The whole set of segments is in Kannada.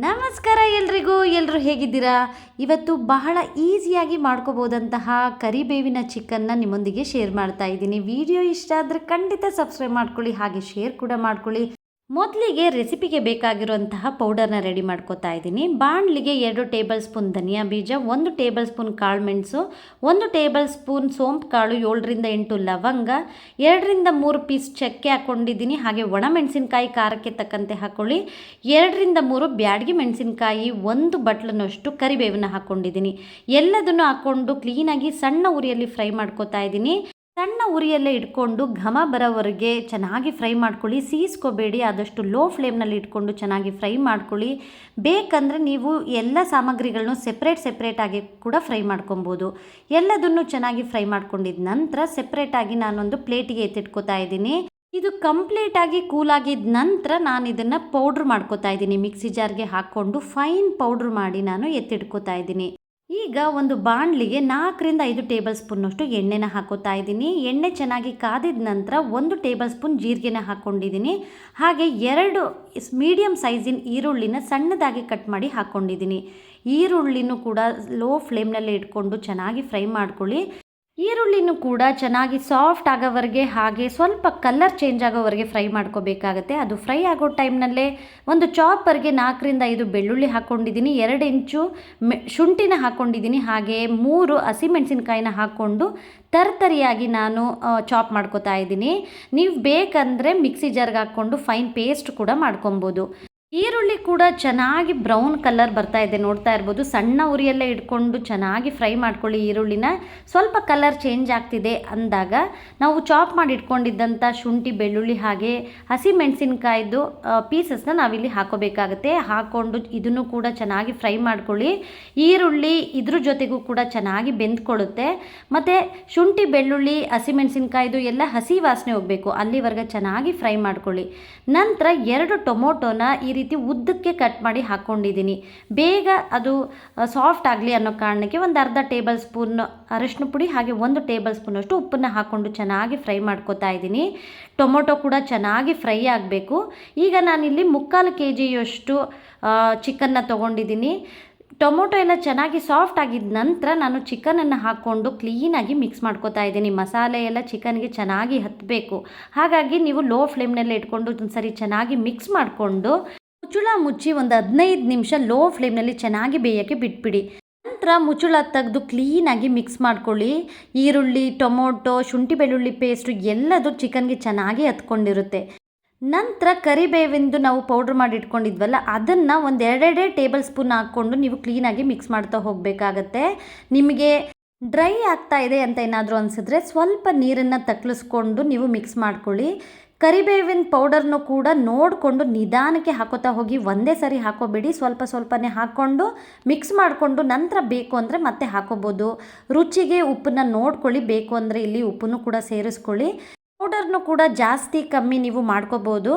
ನಮಸ್ಕಾರ ಎಲ್ರಿಗೂ ಎಲ್ಲರೂ ಹೇಗಿದ್ದೀರಾ? ಇವತ್ತು ಬಹಳ ಈಸಿಯಾಗಿ ಮಾಡ್ಕೋಬೋದಂತಹ ಕರಿಬೇವಿನ ಚಿಕನ್ನ ನಿಮ್ಮೊಂದಿಗೆ ಶೇರ್ ಮಾಡ್ತಾ ಇದ್ದೀನಿ. ವಿಡಿಯೋ ಇಷ್ಟ ಆದರೆ ಖಂಡಿತ ಸಬ್ಸ್ಕ್ರೈಬ್ ಮಾಡ್ಕೊಳ್ಳಿ, ಹಾಗೆ ಶೇರ್ ಕೂಡ ಮಾಡ್ಕೊಳ್ಳಿ. ಮೊದಲಿಗೆ ರೆಸಿಪಿಗೆ ಬೇಕಾಗಿರುವಂತಹ ಪೌಡರ್ನ ರೆಡಿ ಮಾಡ್ಕೋತಾ ಇದ್ದೀನಿ. ಬಾಣಲಿಗೆ ಎರಡು ಟೇಬಲ್ ಸ್ಪೂನ್ ಧನಿಯಾ ಬೀಜ, ಒಂದು ಟೇಬಲ್ ಸ್ಪೂನ್ ಕಾಳು ಮೆಣಸು, ಒಂದು ಟೇಬಲ್ ಸ್ಪೂನ್ ಸೋಂಪು ಕಾಳು, ಏಳರಿಂದ ಎಂಟು ಲವಂಗ, ಎರಡರಿಂದ ಮೂರು ಪೀಸ್ ಚಕ್ಕೆ ಹಾಕ್ಕೊಂಡಿದ್ದೀನಿ ಹಾಗೆ ಒಣ ಮೆಣಸಿನಕಾಯಿ ಖಾರಕ್ಕೆ ತಕ್ಕಂತೆ ಹಾಕ್ಕೊಳ್ಳಿ ಎರಡರಿಂದ ಮೂರು ಬ್ಯಾಡಗಿ ಮೆಣಸಿನಕಾಯಿ, ಒಂದು ಬಟ್ಲನ್ನಷ್ಟು ಕರಿಬೇವನ್ನ ಹಾಕ್ಕೊಂಡಿದ್ದೀನಿ ಎಲ್ಲದನ್ನು ಹಾಕ್ಕೊಂಡು ಕ್ಲೀನಾಗಿ ಸಣ್ಣ ಉರಿಯಲ್ಲಿ ಫ್ರೈ ಮಾಡ್ಕೋತಾ ಇದ್ದೀನಿ. ಸಣ್ಣ ಉರಿಯಲ್ಲೇ ಇಟ್ಕೊಂಡು ಘಮ ಬರೋವರೆಗೆ ಚೆನ್ನಾಗಿ ಫ್ರೈ ಮಾಡ್ಕೊಳ್ಳಿ. ಸೀಸ್ಕೋಬೇಡಿ, ಆದಷ್ಟು ಲೋ ಫ್ಲೇಮ್ನಲ್ಲಿ ಇಟ್ಕೊಂಡು ಚೆನ್ನಾಗಿ ಫ್ರೈ ಮಾಡ್ಕೊಳ್ಳಿ. ಬೇಕಂದರೆ ನೀವು ಎಲ್ಲ ಸಾಮಗ್ರಿಗಳನ್ನು ಸೆಪ್ರೇಟ್ ಸೆಪ್ರೇಟಾಗಿ ಕೂಡ ಫ್ರೈ ಮಾಡ್ಕೊಬೋದು. ಎಲ್ಲದನ್ನು ಚೆನ್ನಾಗಿ ಫ್ರೈ ಮಾಡ್ಕೊಂಡಿದ ನಂತರ ಸೆಪ್ರೇಟಾಗಿ ನಾನೊಂದು ಪ್ಲೇಟಿಗೆ ಎತ್ತಿಟ್ಕೋತಾ ಇದ್ದೀನಿ. ಇದು ಕಂಪ್ಲೀಟಾಗಿ ಕೂಲಾಗಿದ್ದ ನಂತರ ನಾನು ಇದನ್ನು ಪೌಡ್ರ್ ಮಾಡ್ಕೋತಾ ಇದ್ದೀನಿ. ಮಿಕ್ಸಿ ಜಾರ್ಗೆ ಹಾಕ್ಕೊಂಡು ಫೈನ್ ಪೌಡ್ರ್ ಮಾಡಿ ನಾನು ಎತ್ತಿಟ್ಕೋತಾ ಇದ್ದೀನಿ. ಈಗ ಒಂದು ಬಾಣಲಿಗೆ ನಾಲ್ಕರಿಂದ ಐದು ಟೇಬಲ್ ಸ್ಪೂನ್ನಷ್ಟು ಎಣ್ಣೆನ ಹಾಕೋತಾ ಇದ್ದೀನಿ. ಎಣ್ಣೆ ಚೆನ್ನಾಗಿ ಕಾದಿದ ನಂತರ ಒಂದು ಟೇಬಲ್ ಸ್ಪೂನ್ ಜೀರಿಗೆನ ಹಾಕ್ಕೊಂಡಿದ್ದೀನಿ ಹಾಗೆ ಎರಡು ಮೀಡಿಯಮ್ ಸೈಜಿನ ಈರುಳ್ಳಿನ ಸಣ್ಣದಾಗಿ ಕಟ್ ಮಾಡಿ ಹಾಕ್ಕೊಂಡಿದ್ದೀನಿ ಈರುಳ್ಳಿನೂ ಕೂಡ ಲೋ ಫ್ಲೇಮ್ನಲ್ಲೇ ಇಟ್ಕೊಂಡು ಚೆನ್ನಾಗಿ ಫ್ರೈ ಮಾಡ್ಕೊಳ್ಳಿ. ಈರುಳ್ಳಿನೂ ಕೂಡ ಚೆನ್ನಾಗಿ ಸಾಫ್ಟ್ ಆಗೋವರೆಗೆ ಹಾಗೆ ಸ್ವಲ್ಪ ಕಲರ್ ಚೇಂಜ್ ಆಗೋವರೆಗೆ ಫ್ರೈ ಮಾಡ್ಕೋಬೇಕಾಗತ್ತೆ. ಅದು ಫ್ರೈ ಆಗೋ ಟೈಮ್ನಲ್ಲೇ ಒಂದು ಚಾಪರ್ಗೆ ನಾಲ್ಕರಿಂದ ಐದು ಬೆಳ್ಳುಳ್ಳಿ ಹಾಕ್ಕೊಂಡಿದ್ದೀನಿ ಎರಡು ಇಂಚು ಮೆ, ಶುಂಠಿನ ಹಾಕ್ಕೊಂಡಿದ್ದೀನಿ ಹಾಗೆ ಮೂರು ಹಸಿಮೆಣಸಿನ್ಕಾಯಿನ ಹಾಕ್ಕೊಂಡು ತರ್ತರಿಯಾಗಿ ನಾನು ಚಾಪ್ ಮಾಡ್ಕೋತಾ ಇದ್ದೀನಿ. ನೀವು ಬೇಕಂದರೆ ಮಿಕ್ಸಿ ಜಾರ್ಗೆ ಹಾಕ್ಕೊಂಡು ಫೈನ್ ಪೇಸ್ಟ್ ಕೂಡ ಮಾಡ್ಕೊಬೋದು. ಈರುಳ್ಳಿ ಕೂಡ ಚೆನ್ನಾಗಿ ಬ್ರೌನ್ ಕಲರ್ ಬರ್ತಾ ಇದೆ. ನೋಡ್ತಾ ಇರ್ಬೋದು. ಸಣ್ಣ ಉರಿಯಲ್ಲೇ ಇಟ್ಕೊಂಡು ಚೆನ್ನಾಗಿ ಫ್ರೈ ಮಾಡ್ಕೊಳ್ಳಿ ಈರುಳ್ಳಿನ. ಸ್ವಲ್ಪ ಕಲರ್ ಚೇಂಜ್ ಆಗ್ತಿದೆ ಅಂದಾಗ ನಾವು ಚಾಪ್ ಮಾಡಿ ಇಟ್ಕೊಂಡಿದ್ದಂಥ ಶುಂಠಿ, ಬೆಳ್ಳುಳ್ಳಿ ಹಾಗೆ ಹಸಿ ಮೆಣಸಿನ್ಕಾಯ್ದು ಪೀಸಸ್ನ ನಾವಿಲ್ಲಿ ಹಾಕೋಬೇಕಾಗುತ್ತೆ. ಹಾಕ್ಕೊಂಡು ಇದನ್ನು ಕೂಡ ಚೆನ್ನಾಗಿ ಫ್ರೈ ಮಾಡ್ಕೊಳ್ಳಿ. ಈರುಳ್ಳಿ ಇದ್ರ ಜೊತೆಗೂ ಕೂಡ ಚೆನ್ನಾಗಿ ಬೆಂದ್ಕೊಳ್ಳುತ್ತೆ. ಮತ್ತು ಶುಂಠಿ, ಬೆಳ್ಳುಳ್ಳಿ ಹಸಿಮೆಣಸಿನ್ಕಾಯ್ದು ಎಲ್ಲ ಹಸಿ ವಾಸನೆ ಹೋಗಬೇಕು. ಅಲ್ಲಿವರೆಗೆ ಚೆನ್ನಾಗಿ ಫ್ರೈ ಮಾಡ್ಕೊಳ್ಳಿ. ನಂತರ ಎರಡು ಟೊಮೊಟೊನ ಈ ರೀತಿ ಉದ್ದಕ್ಕೆ ಕಟ್ ಮಾಡಿ ಹಾಕ್ಕೊಂಡಿದ್ದೀನಿ ಬೇಗ ಅದು ಸಾಫ್ಟ್ ಆಗಲಿ ಅನ್ನೋ ಕಾರಣಕ್ಕೆ ಒಂದು ಅರ್ಧ ಟೇಬಲ್ ಸ್ಪೂನ್ ಅರಶಿನ ಪುಡಿ, ಹಾಗೆ ಒಂದು ಟೇಬಲ್ ಸ್ಪೂನಷ್ಟು ಉಪ್ಪನ್ನು ಹಾಕ್ಕೊಂಡು ಚೆನ್ನಾಗಿ ಫ್ರೈ ಮಾಡ್ಕೋತಾ ಇದ್ದೀನಿ. ಟೊಮೊಟೊ ಕೂಡ ಚೆನ್ನಾಗಿ ಫ್ರೈ ಆಗಬೇಕು. ಈಗ ನಾನಿಲ್ಲಿ ಮುಕ್ಕಾಲು ಕೆ ಜಿಯಷ್ಟು ಚಿಕನ್ನ ತೊಗೊಂಡಿದ್ದೀನಿ. ಟೊಮೊಟೊ ಎಲ್ಲ ಚೆನ್ನಾಗಿ ಸಾಫ್ಟ್ ಆಗಿದ ನಂತರ ನಾನು ಚಿಕನನ್ನು ಹಾಕ್ಕೊಂಡು ಕ್ಲೀನಾಗಿ ಮಿಕ್ಸ್ ಮಾಡ್ಕೋತಾ ಇದ್ದೀನಿ. ಮಸಾಲೆ ಎಲ್ಲ ಚಿಕನ್ಗೆ ಚೆನ್ನಾಗಿ ಹತ್ತಬೇಕು ಹಾಗಾಗಿ ನೀವು ಲೋ ಫ್ಲೇಮ್ನಲ್ಲೇ ಇಟ್ಕೊಂಡು ಒಂದು ಸರಿ ಚೆನ್ನಾಗಿ ಮಿಕ್ಸ್ ಮಾಡಿಕೊಂಡು ಮುಚ್ಚುಳ ಮುಚ್ಚಿ ಒಂದು ಹದಿನೈದು ನಿಮಿಷ ಲೋ ಫ್ಲೇಮ್ನಲ್ಲಿ ಚೆನ್ನಾಗಿ ಬೇಯೋಕ್ಕೆ ಬಿಟ್ಬಿಡಿ. ನಂತರ ಮುಚ್ಚುಳ ತೆಗೆದು ಕ್ಲೀನಾಗಿ ಮಿಕ್ಸ್ ಮಾಡ್ಕೊಳ್ಳಿ. ಈರುಳ್ಳಿ, ಟೊಮೊಟೊ, ಶುಂಠಿ ಬೆಳ್ಳುಳ್ಳಿ ಪೇಸ್ಟು ಎಲ್ಲದು ಚಿಕನ್ಗೆ ಚೆನ್ನಾಗಿ ಹತ್ಕೊಂಡಿರುತ್ತೆ. ನಂತರ ಕರಿಬೇವಿಂದು ನಾವು ಪೌಡ್ರ್ ಮಾಡಿ ಇಟ್ಕೊಂಡಿದ್ವಲ್ಲ, ಅದನ್ನು ಒಂದು ಎರಡೆರಡೇ ಟೇಬಲ್ ಸ್ಪೂನ್ ಹಾಕ್ಕೊಂಡು ನೀವು ಕ್ಲೀನಾಗಿ ಮಿಕ್ಸ್ ಮಾಡ್ತಾ ಹೋಗಬೇಕಾಗತ್ತೆ. ನಿಮಗೆ ಡ್ರೈ ಆಗ್ತಾ ಇದೆ ಅಂತ ಏನಾದರೂ ಅನಿಸಿದ್ರೆ ಸ್ವಲ್ಪ ನೀರನ್ನು ತಕ್ಕಲಿಸ್ಕೊಂಡು ನೀವು ಮಿಕ್ಸ್ ಮಾಡ್ಕೊಳ್ಳಿ. ಕರಿಬೇವಿನ ಪೌಡರ್ನು ಕೂಡ ನೋಡಿಕೊಂಡು ನಿಧಾನಕ್ಕೆ ಹಾಕೋತಾ ಹೋಗಿ ಒಂದೇ ಸರಿ ಹಾಕೋಬೇಡಿ. ಸ್ವಲ್ಪ ಸ್ವಲ್ಪನೇ ಹಾಕ್ಕೊಂಡು ಮಿಕ್ಸ್ ಮಾಡಿಕೊಂಡು ನಂತರ ಬೇಕು ಅಂದರೆ ಮತ್ತೆ ಹಾಕೋಬೋದು. ರುಚಿಗೆ ಉಪ್ಪನ್ನ ನೋಡ್ಕೊಳ್ಳಿ. ಬೇಕು ಅಂದರೆ ಇಲ್ಲಿ ಉಪ್ಪನ್ನು ಕೂಡ ಸೇರಿಸ್ಕೊಳ್ಳಿ. ಪೌಡರ್ನು ಕೂಡ ಜಾಸ್ತಿ ಕಮ್ಮಿ ನೀವು ಮಾಡ್ಕೋಬೋದು.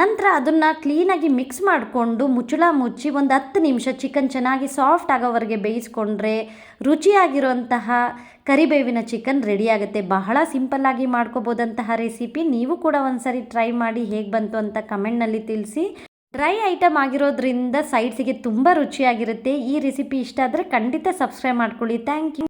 ನಂತರ ಅದನ್ನು ಕ್ಲೀನಾಗಿ ಮಿಕ್ಸ್ ಮಾಡಿಕೊಂಡು ಮುಚ್ಚಳ ಮುಚ್ಚಿ ಒಂದು ಹತ್ತು ನಿಮಿಷ ಚಿಕನ್ ಚೆನ್ನಾಗಿ ಸಾಫ್ಟ್ ಆಗೋವರೆಗೆ ಬೇಯಿಸ್ಕೊಂಡ್ರೆ ರುಚಿಯಾಗಿರುವಂತಹ ಕರಿಬೇವಿನ ಚಿಕನ್ ರೆಡಿಯಾಗುತ್ತೆ ಬಹಳ ಸಿಂಪಲ್ಲಾಗಿ ಮಾಡ್ಕೋಬೋದಂತಹ ರೆಸಿಪಿ ನೀವು ಕೂಡ ಒಂದ್ಸರಿ ಟ್ರೈ ಮಾಡಿ ಹೇಗೆ ಬಂತು ಅಂತ ಕಮೆಂಟ್ನಲ್ಲಿ ತಿಳಿಸಿ. ಡ್ರೈ ಐಟಮ್ ಆಗಿರೋದ್ರಿಂದ ಸೈಡ್ಸಿಗೆ ತುಂಬ ರುಚಿಯಾಗಿರುತ್ತೆ. ಈ ರೆಸಿಪಿ ಇಷ್ಟ ಆದರೆ ಖಂಡಿತ ಸಬ್ಸ್ಕ್ರೈಬ್ ಮಾಡ್ಕೊಳ್ಳಿ. Thank you